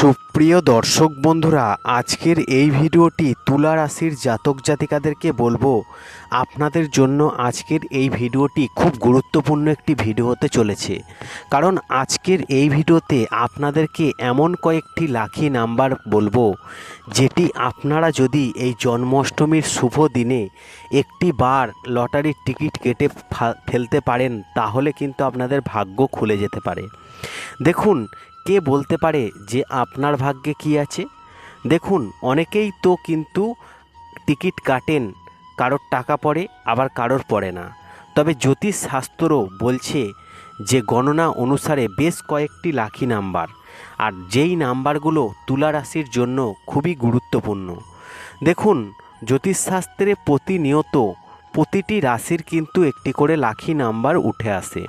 সুপ্রিয় দর্শক বন্ধুরা, আজকের এই ভিডিওটি তুলা রাশির জাতক জাতিকাদেরকে বলব, আপনাদের জন্য আজকের এই ভিডিওটি খুব গুরুত্বপূর্ণ একটি ভিডিও হতে চলেছে। কারণ আজকের এই ভিডিওতে আপনাদেরকে এমন কয়েকটি লাখি নাম্বার বলব, যেটি আপনারা যদি এই জন্মাষ্টমীর শুভ দিনে একটি বার লটারির টিকিট কেটে ফেলতে পারেন, তাহলে কিন্তু আপনাদের ভাগ্য খুলে যেতে পারে। দেখুন কে বলতে পারে যে আপনার ভাগ্যে কি আছে? দেখুন, অনেকেই তো কিন্তু টিকিট কাটেন, কারোর টাকা পড়ে, আবার কারোর পড়ে না। তবে জ্যোতিষ শাস্ত্র বলছে যে গণনা অনুসারে বেশ কয়েকটি লাখি নাম্বার, আর যেই নাম্বারগুলো তুলা রাশির জন্য খুবই গুরুত্বপূর্ণ। দেখুন জ্যোতিষশাস্ত্রে প্রতিনিয়ত প্রতিটি রাশির কিন্তু একটি করে লাখি নাম্বার উঠে আসে।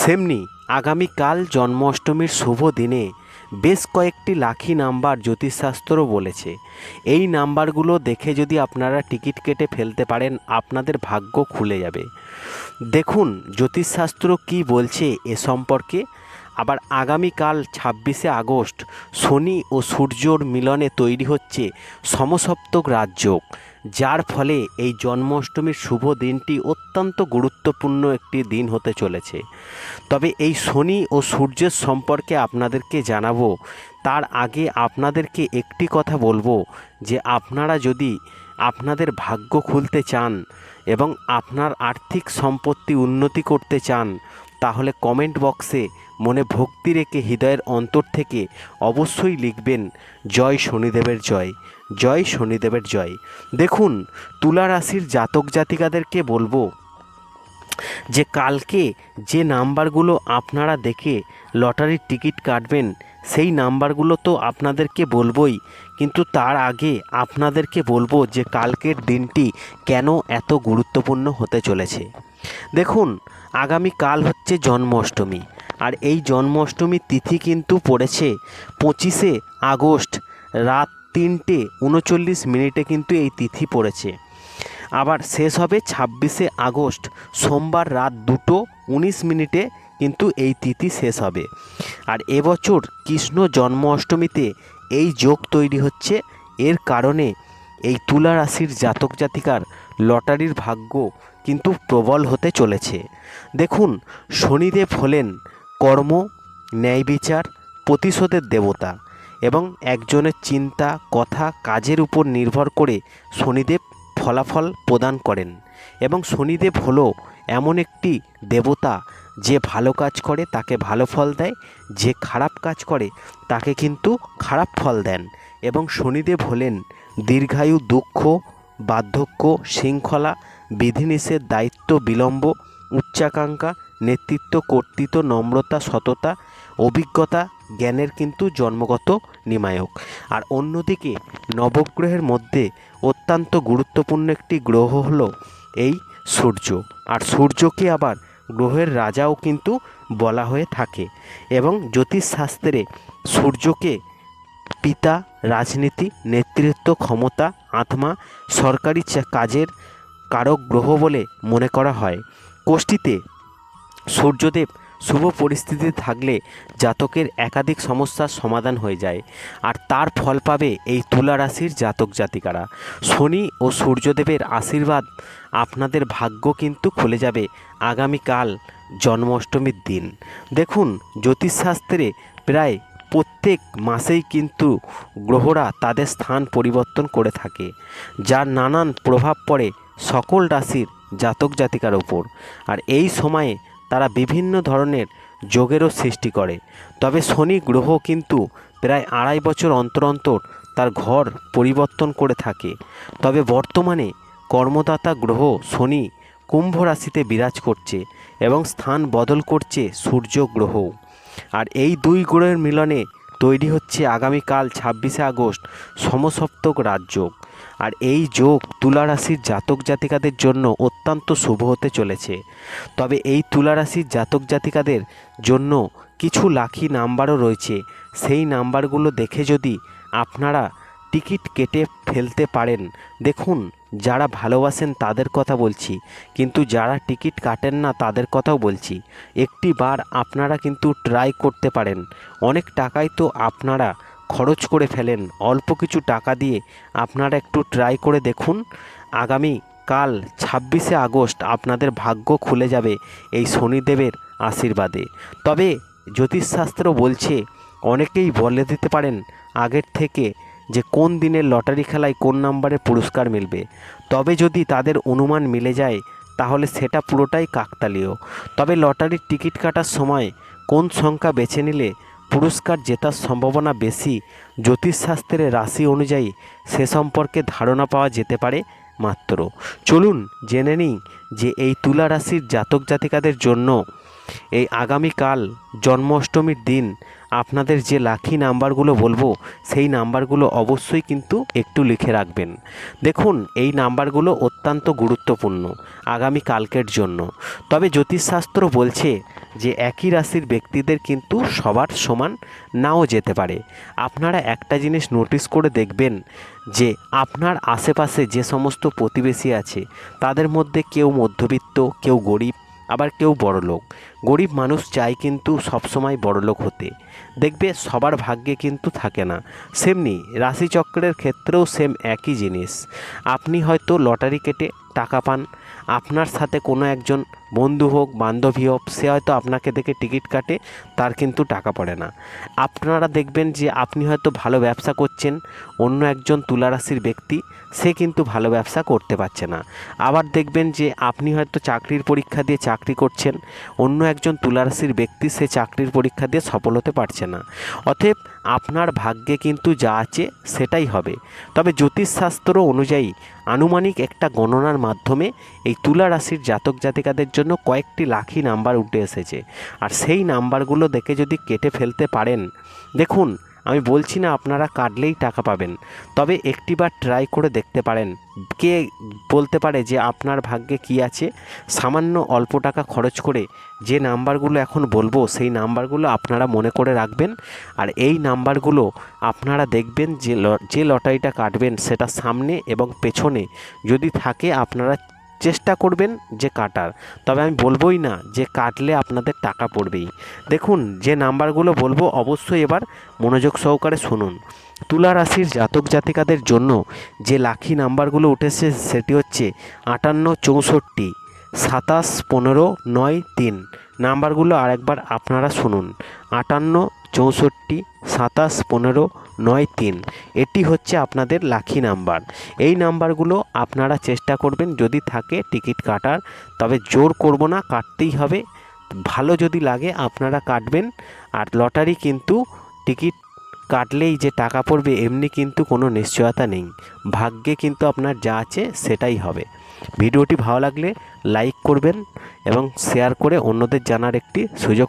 সেমনি আগামীকাল জন্মাষ্টমীর শুভ দিনে বেশ কয়েকটি লাকি নাম্বার জ্যোতিষশাস্ত্র বলেছে। এই নাম্বারগুলো দেখে যদি আপনারা টিকিট কেটে ফেলতে পারেন, আপনাদের ভাগ্য খুলে যাবে। দেখুন, জ্যোতিষশাস্ত্র কি বলছে এ সম্পর্কে। আবার আগামীকাল ছাব্বিশে আগস্ট শনি ও সূর্যর মিলনে তৈরি হচ্ছে সমসপ্তক রাজযোগ। যার ফলে এই জন্মাষ্টমীর শুভ দিনটি অত্যন্ত গুরুত্বপূর্ণ একটি দিন হতে চলেছে। তবে এই শনি ও সূর্যের সম্পর্কে আপনাদেরকে জানাব, তার আগে আপনাদেরকে একটি কথা বলব যে আপনারা যদি আপনাদের ভাগ্য খুলতে চান এবং আপনার আর্থিক সম্পত্তি উন্নতি করতে চান, তাহলে কমেন্ট বক্সে মনে ভক্তি রেখে হৃদয়ের অন্তর থেকে অবশ্যই লিখবেন, জয় শনিদেবের জয়। জয় শনিদেবের জয়। দেখুন, তুলা রাশির জাতক জাতিকাদেরকে বলব যে কালকে যে নাম্বারগুলো আপনারা দেখে লটারির টিকিট কাটবেন, সেই নাম্বারগুলো তো আপনাদেরকে বলবোই। কিন্তু তার আগে আপনাদেরকে বলব যে কালকের দিনটি কেন এত গুরুত্বপূর্ণ হতে চলেছে। দেখুন আগামী কাল হচ্ছে জন্মাষ্টমী, আর এই জন্মাষ্টমীর তিথি কিন্তু পড়েছে পঁচিশে আগস্ট, রাত তিনটে উনচল্লিশ মিনিটে কিন্তু এই তিথি পড়েছে। আবার শেষ হবে ছাব্বিশে আগস্ট, সোমবার রাত দুটো উনিশ মিনিটে কিন্তু এই তিথি শেষ হবে। আর এবছর কৃষ্ণ জন্মাষ্টমীতে এই যোগ তৈরি হচ্ছে। এর কারণে এই তুলা রাশির জাতক জাতিকার লটারির ভাগ্য কিন্তু প্রবল হতে চলেছে। দেখুন, শনিদেব হলেন কর্ম, ন্যায় বিচার, প্রতিশোধের দেবতা। এবং একজনের চিন্তা, কথা, কাজের উপর নির্ভর করে শনিদেব ফলাফল প্রদান করেন এবং শনিদেব হলো এমন একটি দেবতা যে ভালো কাজ করে, তাকে ভালো ফল দেয়, যে খারাপ কাজ করে, তাকে কিন্তু খারাপ ফল দেন এবং শনিদেব হলেন দীর্ঘায়ু, দুঃখ, বার্ধক্য, শৃঙ্খলা, বিধিনিষেধ, দায়িত্ব, বিলম্ব, উচ্চাকাঙ্ক্ষা, নেতৃত্ব, কর্তৃত্ব, নম্রতা, সততা, অভিজ্ঞতা জ্ঞানের কিন্তু জন্মগত নিমায়ক। আর অন্যদিকে নবগ্রহের মধ্যে অত্যন্ত গুরুত্বপূর্ণ একটি গ্রহ হলো এই সূর্য। আর সূর্যকে আবার গ্রহের রাজাও কিন্তু বলা হয়ে থাকে এবং জ্যোতিষশাস্ত্রে সূর্যকে পিতা, রাজনীতি, নেতৃত্ব, ক্ষমতা, আত্মা, সরকারি কাজের কারক গ্রহ বলে মনে করা হয়। কোষ্ঠীতে সূর্যদেব শুভ পরিস্থিতিতে থাকলে জাতকের একাধিক সমস্যার সমাধান হয়ে যায়। আর তার ফল পাবে এই তুলা রাশির জাতক জাতিকারা। শনি ও সূর্যদেবের আশীর্বাদ আপনাদের ভাগ্য কিন্তু খুলে যাবে আগামীকাল জন্মাষ্টমীর দিন। দেখুন, জ্যোতিষশাস্ত্রে প্রায় প্রত্যেক মাসেই কিন্তু গ্রহরা তাদের স্থান পরিবর্তন করে থাকে, যার নানান প্রভাব পড়ে সকল রাশির জাতক জাতিকার ওপর আর এই সময়ে তারা বিভিন্ন ধরনের যোগেরও সৃষ্টি করে। তবে শনি গ্রহ কিন্তু প্রায় আড়াই বছর অন্তর অন্তর তার ঘর পরিবর্তন করে থাকে। তবে বর্তমানে কর্মদাতা গ্রহ শনি কুম্ভ রাশিতে বিরাজ করছে এবং স্থান বদল করছে সূর্য গ্রহ। আর এই দুই গ্রহের মিলনে তৈরি হচ্ছে আগামীকাল ছাব্বিশে আগস্ট সমসপ্তক রাজযোগ। আর এই যোগ তুলা রাশির জাতক জাতিকাদের জন্য অত্যন্ত শুভ হতে চলেছে। তবে এই তুলা রাশির জাতক জাতিকাদের জন্য কিছু লাখি নাম্বারও রয়েছে। সেই নাম্বারগুলো দেখে যদি আপনারা টিকিট কেটে ফেলতে পারেন, দেখুন যারা ভালোবাসেন তাদের কথা বলছি, কিন্তু যারা টিকিট কাটেন না তাদের কথাও বলছি। একটি বার আপনারা কিন্তু ট্রাই করতে পারেন। অনেক টাকাই তো আপনারা খরচ করে ফেলেন। অল্প কিছু টাকা দিয়ে আপনারা একটু ট্রাই করে দেখুন। আগামী কাল ছাব্বিশে আগস্ট আপনাদের ভাগ্য খুলে যাবে এই শনিদেবের আশীর্বাদে। তবে জ্যোতিষশাস্ত্র বলছে, অনেকেই বলে দিতে পারেন আগের থেকে যে কোন দিনের লটারি খেলায় কোন নাম্বারে পুরস্কার মিলবে। তবে যদি তাদের অনুমান মিলে যায়, তাহলে সেটা পুরোটাই কাকতালীয়। তবে লটারির টিকিট কাটার সময় কোন সংখ্যা বেছে নিলে পুরস্কার জেতার সম্ভাবনা বেশি জ্যোতিষশাস্ত্রের রাশি অনুযায়ী সে সম্পর্কে ধারণা পাওয়া যেতে পারে মাত্র। চলুন জেনে নিই যে এই তুলা রাশির জাতক জাতিকাদের জন্য এই আগামীকাল জন্মাষ্টমীর দিন আপনাদের যে লাকি নাম্বারগুলো বলব, সেই নাম্বারগুলো অবশ্যই কিন্তু একটু লিখে রাখবেন। দেখুন, এই নাম্বারগুলো অত্যন্ত গুরুত্বপূর্ণ আগামী কালকের জন্য। তবে জ্যোতিষশাস্ত্র বলছে যে একই রাশির ব্যক্তিদের কিন্তু সবার সমান নাও যেতে পারে। আপনারা একটা জিনিস নোটিস করে দেখবেন যে আপনার আশেপাশে যে সমস্ত প্রতিবেশী আছে, তাদের মধ্যে কেউ মধ্যবিত্ত, কেউ গরিব আবার কেউ বড়লোক গরিব মানুষ চায় কিন্তু সবসময় বড়লোক হতে। দেখবে সবার ভাগ্যে কিন্তু থাকে না। সেমনি রাশিচক্রের ক্ষেত্রেও সেম একই জিনিস। আপনি হয়তো লটারি কেটে টাকা পান। আপনার সাথে কোনো একজন বন্ধু হোক, বান্ধবী হোক, সে হয়তো আপনাকে দেখে টিকিট কাটে, তার কিন্তু টাকা পড়ে না। আপনারা দেখবেন যে আপনি হয়তো ভালো ব্যবসা করছেন, অন্য একজন তুলারাশির ব্যক্তি সে কিন্তু ভালো ব্যবসা করতে পারছে না। আবার দেখবেন যে আপনি হয়তো চাকরির পরীক্ষা দিয়ে চাকরি করছেন, অন্য একজন তুলারাশির ব্যক্তি সে চাকরির পরীক্ষা দিয়ে সফল হতে পারছে না। অতএব আপনার ভাগ্যে কিন্তু যা আছে সেটাই হবে। তবে জ্যোতিষশাস্ত্র অনুযায়ী আনুমানিক একটা গণনার মাধ্যমে এই তুলা রাশির জাতক জাতিকাদের জন্য কয়েকটি লাখি নাম্বার উঠে এসেছে। আর সেই নাম্বারগুলো দেখে যদি কেটে ফেলতে পারেন, দেখুন আমি বলছি না আপনারা কাটলেই টাকা পাবেন। তবে একটিবার ট্রাই করে দেখতে পারেন। কে বলতে পারে যে আপনার ভাগ্যে কি আছে? সামান্য অল্প টাকা খরচ করে যে নাম্বারগুলো এখন বলব, সেই নাম্বারগুলো আপনারা মনে করে রাখবেন। আর এই নাম্বারগুলো আপনারা দেখবেন যে যে লটারিটা কাটবেন সেটা সামনে এবং পেছনে। যদি থাকে আপনারা চেষ্টা করবেন যে কাটার। তবে আমি বলবোই না যে কাটলে আপনাদের টাকা পড়বেই। দেখুন, যে নাম্বারগুলো বলব অবশ্যই এবার মনোযোগ সহকারে শুনুন। তুলা রাশির জাতক জাতিকাদের জন্য যে লাখি নাম্বারগুলো উঠেছে সেটি হচ্ছে আটান্ন, চৌষট্টি, সাতাশ, পনেরো, নয়, তিন। নাম্বারগুলো আরেকবার আপনারা শুনুন। আটান্ন চৌষট্টি, সাতাশ, পনেরো, নয়, তিন। এটি হচ্ছে আপনাদের লাখি নাম্বার এই নাম্বারগুলো আপনারা চেষ্টা করবেন যদি থাকে টিকিট কাটার, তবে জোর করব না, কাটতেই হবে। ভালো যদি লাগে আপনারা কাটবেন। আর লটারি কিন্তু টিকিট কাটলেই যে টাকা পড়বে, এমনি কিন্তু কোনো নিশ্চয়তা নেই। ভাগ্যে কিন্তু আপনার যা আছে সেটাই হবে। ভিডিওটি ভালো লাগলে লাইক করবেন এবং শেয়ার করে অন্যদের জানার একটি সুযোগ